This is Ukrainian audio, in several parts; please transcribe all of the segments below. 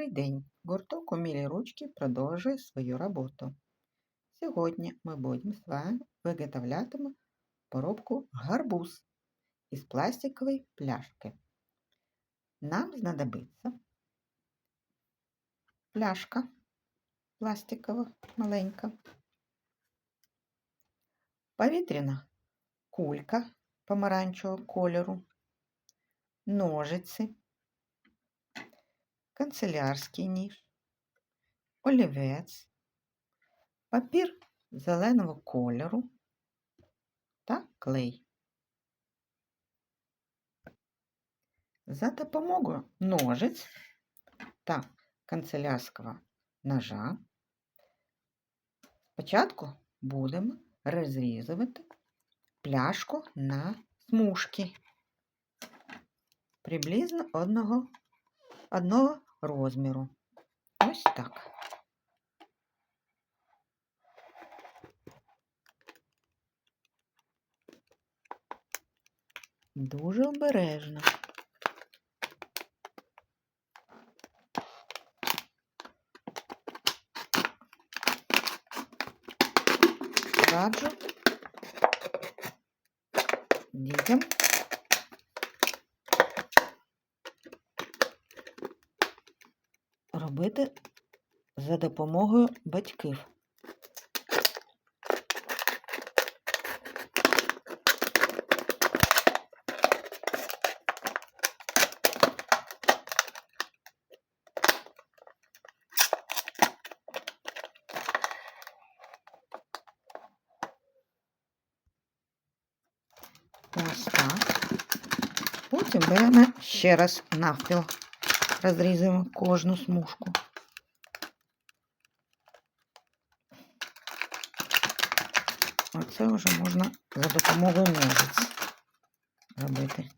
Добрий день! Гурток «Умілі ручки» продовжує свою роботу. Сьогодні ми будемо з вами виготовлятиме поробку гарбуз із пластикової пляшки. Нам знадобиться пляшка пластикова маленька, повітряна кулька помаранчевого кольору, ножиці, канцелярський ніж, олівець, папір зеленого кольору та клей. За допомогою ножиць та канцелярського ножа спочатку будемо розрізувати пляшку на смужки приблизно одного, одного розміру. Ось так. Дуже обережно. Раджу дітям робити за допомогою батьків. Ось так. Потім беремо ще раз навпіл, розрізуємо кожну смужку. Оце вже можна за допомогою ножиць робити.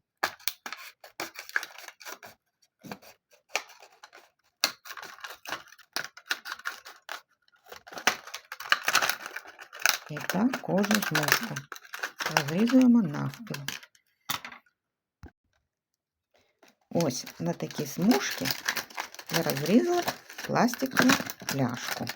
І так кожну смужку розрізуємо навпіл. Ось на такі смужки я розрізала пластикову пляшку.